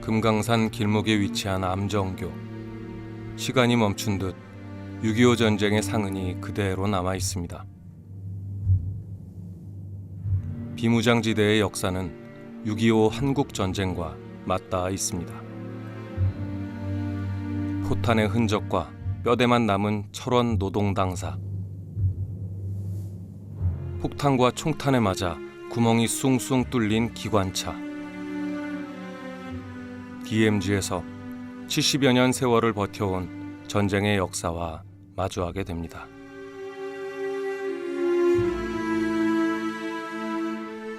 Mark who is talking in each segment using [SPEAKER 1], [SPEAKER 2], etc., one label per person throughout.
[SPEAKER 1] 금강산 길목에 위치한 암정교. 시간이 멈춘 듯 6.25 전쟁의 상흔이 그대로 남아 있습니다. 비무장지대의 역사는 6.25 한국 전쟁과 맞닿아 있습니다. 포탄의 흔적과 뼈대만 남은 철원 노동 당사. 폭탄과 총탄에 맞아 구멍이 숭숭 뚫린 기관차. DMZ에서 70여 년 세월을 버텨온 전쟁의 역사와 마주하게 됩니다.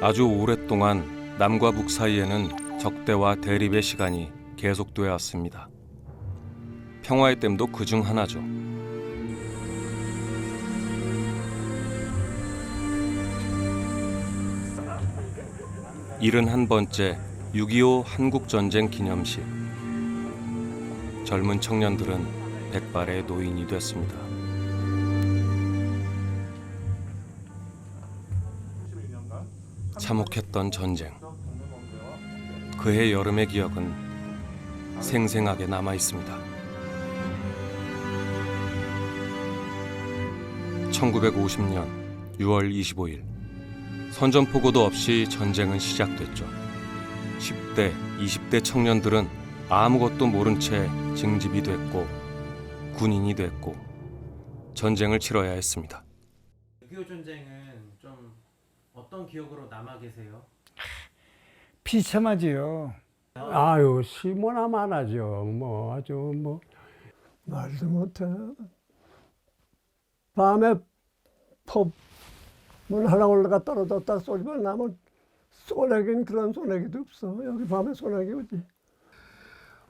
[SPEAKER 1] 아주 오랫동안 남과 북 사이에는 적대와 대립의 시간이 계속되어 왔습니다. 평화의 댐도 그 중 하나죠. 일흔 한 번째 6.25 한국전쟁 기념식. 젊은 청년들은 백발의 노인이 됐습니다. 참혹했던 전쟁. 그해 여름의 기억은 생생하게 남아 있습니다. 1950년 6월 25일 선전포고도 없이 전쟁은 시작됐죠. 10대, 20대 청년들은 아무것도 모른 채 징집이 됐고 군인이 됐고 전쟁을 치러야 했습니다.
[SPEAKER 2] 6.25 전쟁은 좀 어떤 기억으로 남아 계세요?
[SPEAKER 3] 비참하지요.
[SPEAKER 4] 아유 시모나 많아죠. 뭐 아주 뭐
[SPEAKER 3] 말도 못해. 밤에 법문 하나 올라가 떨어졌다 소리만 나면 소나기는 그런 소나기도 없어. 여기 밤에 소나기 오지.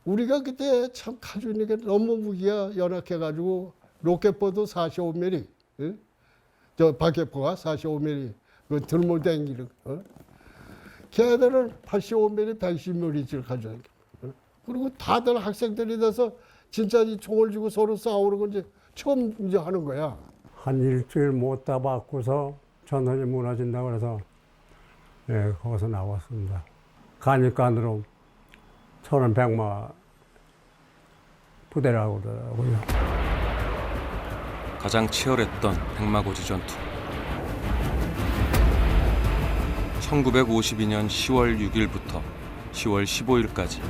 [SPEAKER 5] 우리가 그때 참 가주니까 너무 무기가 연약해가지고 로켓포도 45mm, 응? 저 박격포가 45mm, 그 들모 댕기는 거. 어? 걔들은 85mm, 110mm를 가져다니. 어? 그리고 다들 학생들이 돼서 진짜 이 총을 쥐고 서로 싸우는 건 이제 처음 이제 하는 거야.
[SPEAKER 4] 한 일주일 못 따받고서 전선이 무너진다고 그래서 예 거기서 나왔습니다. 간입간으로 천원 백마 부대라고 그러더라고요.
[SPEAKER 1] 가장 치열했던 백마고지 전투. 1952년 10월 6일부터 10월 15일까지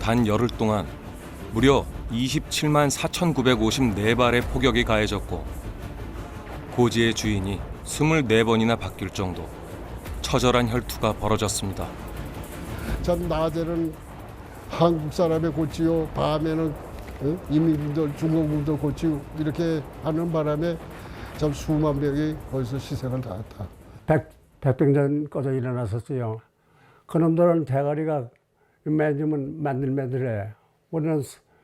[SPEAKER 1] 단 열흘 동안 무려 27만 4,954발의 포격이 가해졌고 고지의 주인이 24번이나 바뀔 정도 처절한 혈투가 벌어졌습니다.
[SPEAKER 5] 전 낮에는 한국 사람이 고치고 밤에는 어? 이민들 중국분들 고치고 이렇게 하는 바람에 참 수만 명이 거기서 희생을 당했다.
[SPEAKER 4] 백 백병전 꺼져 일어났었어요. 그놈들은 대가리가 매주면 만들매들해. 우리는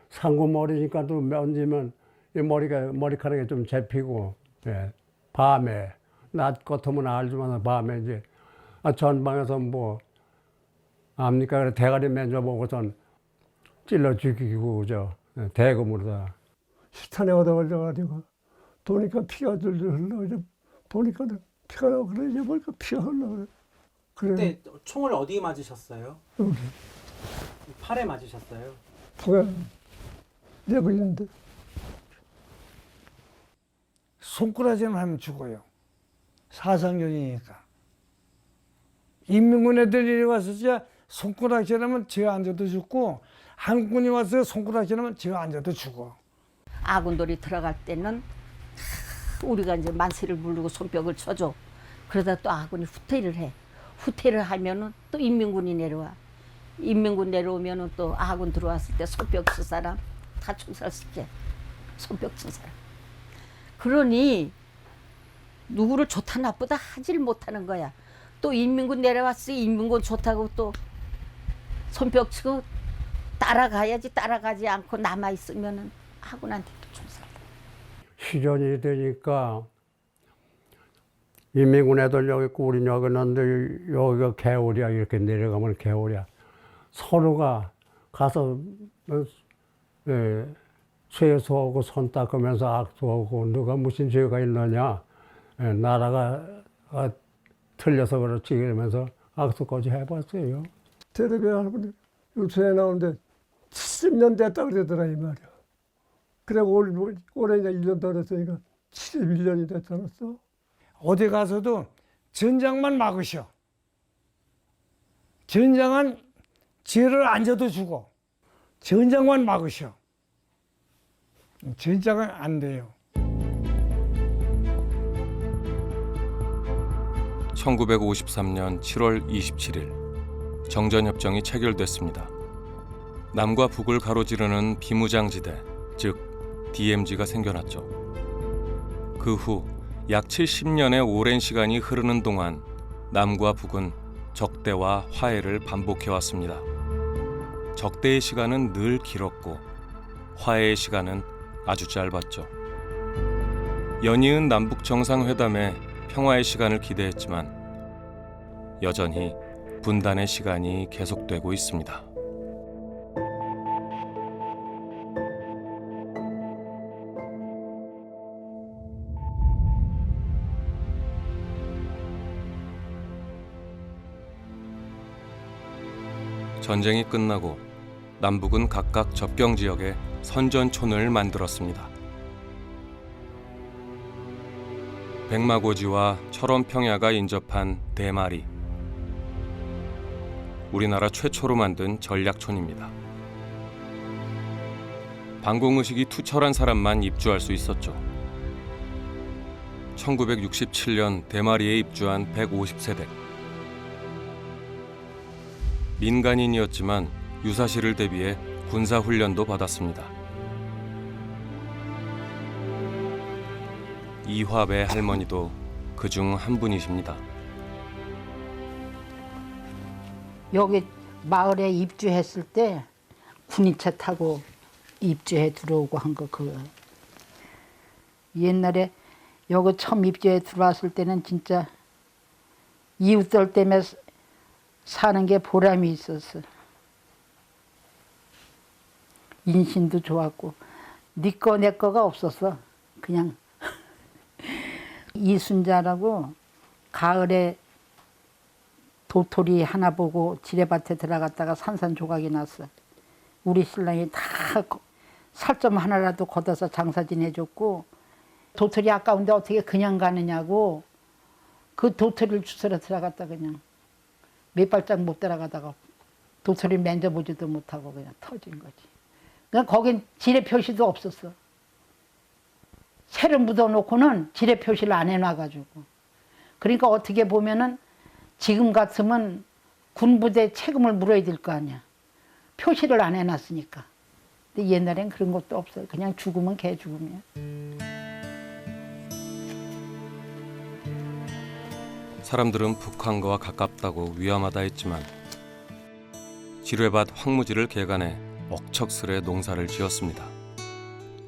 [SPEAKER 4] 상고 머리니까 또 만지면 이 머리가 머리카락이 좀 잡히고 예. 밤에 낮 같으면 알지만 밤에 이제 아, 전방에서 뭐 압니까 그래 대가리 맨져 보고선 찔러 죽이고 저 예, 대금으로다.
[SPEAKER 3] 시탄에 얻어 걸려가지고 보니까 피가 줄줄 흘러. 이제 보니까 피가 나고 그래. 이제 보니까 피가 흘러. 그래.
[SPEAKER 2] 그때 총을 어디에 맞으셨어요?
[SPEAKER 3] 여기
[SPEAKER 2] 팔에 맞으셨어요?
[SPEAKER 3] 피가 내고 있는데.
[SPEAKER 6] 손가락질만 하면 죽어요. 사상전이니까. 인민군 애들이 와서 진짜 손가락질하면 제가 앉아도 죽고 한국군이 와서 손가락질하면 제가 앉아도 죽어.
[SPEAKER 7] 아군들이 들어갈 때는 우리가 이제 만세를 부르고 손뼉을 쳐줘. 그러다 또 아군이 후퇴를 해. 후퇴를 하면은 또 인민군이 내려와. 인민군 내려오면은 또 아군 들어왔을 때 손뼉 친 사람 다 총살 쏘게. 손뼉 친 사람. 그러니 누구를 좋다 나쁘다 하질 못하는 거야. 또 인민군 내려왔으니 인민군 좋다고 또 손뼉 치고 따라가야지 따라가지 않고 남아 있으면은 아군한테 또 총살.
[SPEAKER 4] 휴전이 되니까 인민군 애들 여기 있고 우리 여기 있는데 여기가 개울이야 이렇게 내려가면 개울이야 서로가 가서 어, 예, 세수하고 손 닦으면서 악수하고 누가 무슨 죄가 있느냐 예, 나라가 아, 틀려서 그렇지 이러면서 악수까지 해봤어요
[SPEAKER 3] 대리배 할머니 유튜브에 나오는데 70년 됐다 그러더라 이 말이야. 그래 올, 올- 올해 이제 1년 더 됐으니까 71년이 됐잖아.
[SPEAKER 6] 어디 가서도 전장만 막으셔. 전장은 죄를 안 져도 주고 전장만 막으셔. 전장은 안 돼요.
[SPEAKER 1] 1953년 7월 27일 정전협정이 체결됐습니다. 남과 북을 가로지르는 비무장지대, 즉 DMZ가 생겨났죠. 그 후 약 70년의 오랜 시간이 흐르는 동안 남과 북은 적대와 화해를 반복해 왔습니다. 적대의 시간은 늘 길었고 화해의 시간은 아주 짧았죠. 연이은 남북 정상회담에 평화의 시간을 기대했지만 여전히 분단의 시간이 계속되고 있습니다. 전쟁이 끝나고 남북은 각각 접경 지역에 선전촌을 만들었습니다. 백마고지와 철원평야가 인접한 대마리. 우리나라 최초로 만든 전략촌입니다. 방공의식이 투철한 사람만 입주할 수 있었죠. 1967년 대마리에 입주한 150세대. 민간인이었지만 유사시를 대비해 군사 훈련도 받았습니다. 이화배 할머니도 그 중 한 분이십니다.
[SPEAKER 7] 여기 마을에 입주했을 때 군인차 타고 입주해 들어오고 한 거 그거. 옛날에 여기 처음 입주해 들어왔을 때는 진짜 이웃들 때문에 사- 사는 게 보람이 있었어. 인신도 좋았고 니꺼 내 거가 없었어. 그냥 이순자라고 가을에 도토리 하나 보고 지뢰밭에 들어갔다가 산산조각이 났어. 우리 신랑이 다 거- 살점 하나라도 걷어서 장사 지내줬고 도토리 아까운데 어떻게 그냥 가느냐고 그 도토리를 주스러 들어갔다 그냥 몇 발짝 못 들어가다가 도토리 만져보지도 못하고 그냥 터진 거지. 그냥 거긴 지뢰 표시도 없었어. 새를 묻어놓고는 지뢰 표시를 안 해놔가지고. 그러니까 어떻게 보면은 지금 같으면 군부대 책임을 물어야 될 거 아니야. 표시를 안 해놨으니까. 근데 옛날엔 그런 것도 없어요. 그냥 죽으면 개 죽음이야.
[SPEAKER 1] 사람들은 북한과 가깝다고 위험하다 했지만 지뢰밭 황무지를 개간해 억척스레 농사를 지었습니다.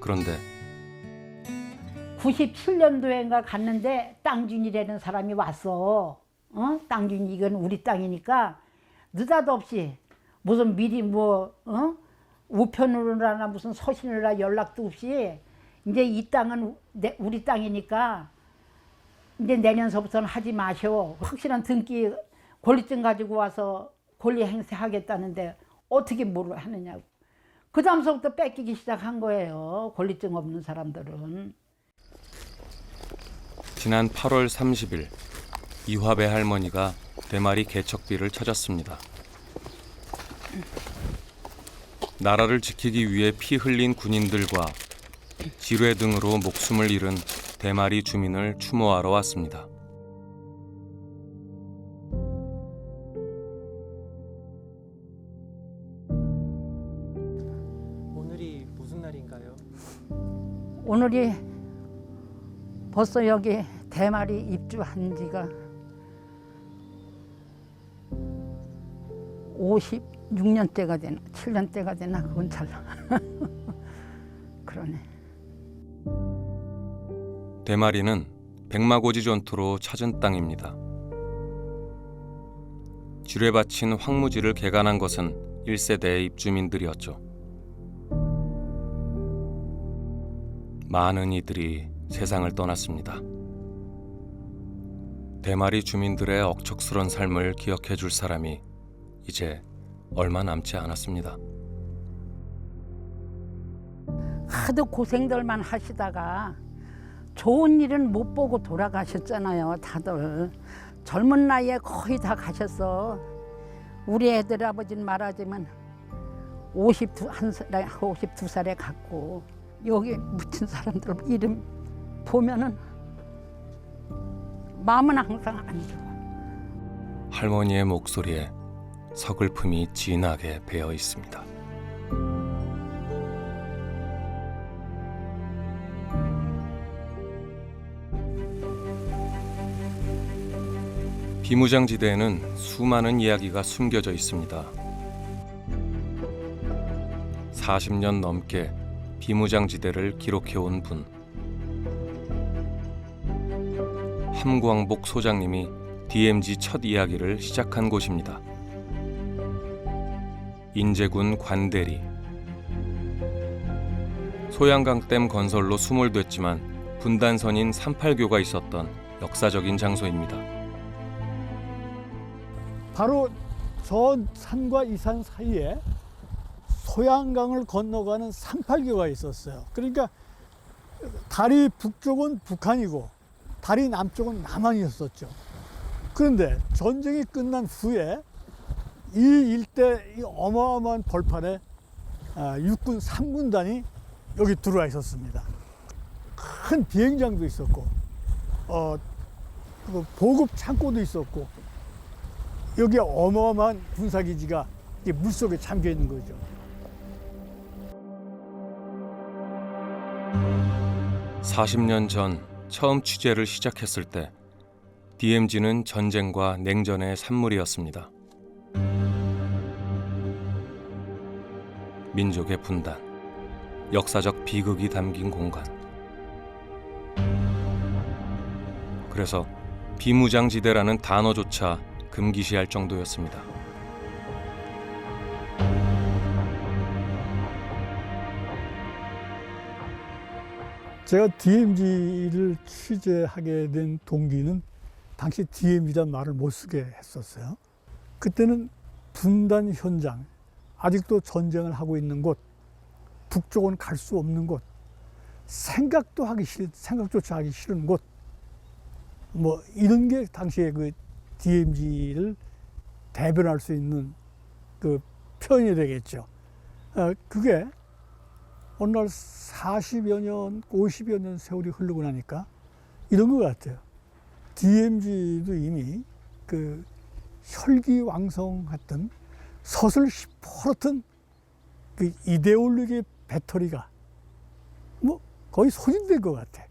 [SPEAKER 1] 그런데
[SPEAKER 7] 97년도인가 갔는데 땅준이라는 사람이 왔어. 어? 땅준이 이건 우리 땅이니까 느닷없이 무슨 미리 뭐 어? 우편으로나 무슨 서신이나 연락도 없이 이제 이 땅은 내- 우리 땅이니까 이제 내년서부터는 하지 마셔. 확실한 등기 권리증 가지고 와서 권리 행사하겠다는데 어떻게 뭘 하느냐고. 그 다음서부터 뺏기기 시작한 거예요. 권리증 없는 사람들은.
[SPEAKER 1] 지난 8월 30일 이화배 할머니가 대마리 개척비를 찾았습니다. 나라를 지키기 위해 피 흘린 군인들과 지뢰 등으로 목숨을 잃은 대마리 주민을 추모하러 왔습니다.
[SPEAKER 2] 오늘이 무슨 날인가요?
[SPEAKER 7] 오늘이 벌써 여기 대마리 입주한 지가 56년째가 되나 7년째가 되나 그건 잘 그러네.
[SPEAKER 1] 대마리는 백마고지 전투로 찾은 땅입니다. 지뢰 바친 황무지를 개간한 것은 1세대의 입주민들이었죠. 많은 이들이 세상을 떠났습니다. 대마리 주민들의 억척스런 삶을 기억해 줄 사람이 이제 얼마 남지 않았습니다.
[SPEAKER 8] 하도 고생들만 하시다가 좋은 일은 못 보고 돌아가셨잖아요, 다들. 젊은 나이에 거의 다 가셨어. 우리 애들 아버지는 말하자면 52살에, 52살에 갔고, 여기 묻힌 사람들 이름 보면은 마음은 항상 안 좋아.
[SPEAKER 1] 할머니의 목소리에 서글픔이 진하게 배어 있습니다. 비무장지대에는 수많은 이야기가 숨겨져 있습니다. 40년 넘게 비무장지대를 기록해온 분. 함광복 소장님이 DMZ 첫 이야기를 시작한 곳입니다. 인제군 관대리. 소양강댐 건설로 수몰됐지만 분단선인 38교가 있었던 역사적인 장소입니다.
[SPEAKER 9] 바로 저 산과 이 산 사이에 소양강을 건너가는 38교가 있었어요. 그러니까 다리 북쪽은 북한이고 다리 남쪽은 남한이었었죠. 그런데 전쟁이 끝난 후에 이 일대 이 어마어마한 벌판에 아, 육군 3군단이 여기 들어와 있었습니다. 큰 비행장도 있었고, 어, 그 보급 창고도 있었고, 여기 어마어마한 군사기지가 이 물속에 잠겨 있는 거죠.
[SPEAKER 1] 사십 년 전 처음 취재를 시작했을 때 DMZ는 전쟁과 냉전의 산물이었습니다. 민족의 분단, 역사적 비극이 담긴 공간. 그래서 비무장지대라는 단어조차 금기시할 정도였습니다.
[SPEAKER 9] 제가 DMZ를 취재하게 된 동기는 당시 DMZ란 말을 못 쓰게 했었어요. 그때는 분단 현장, 아직도 전쟁을 하고 있는 곳, 북쪽은 갈 수 없는 곳, 생각도 하기 싫, 생각조차 하기 싫은 곳, 뭐 이런 게 당시에 그 DMZ를 대변할 수 있는 그 표현이 되겠죠. 어, 그게 어느 날 40여 년, 50여 년 세월이 흐르고 나니까 이런 것 같아요. DMZ도 이미 그 혈기왕성했던 서슬 시퍼렇던 그 이데올로기의 배터리가 뭐 거의 소진된 것 같아.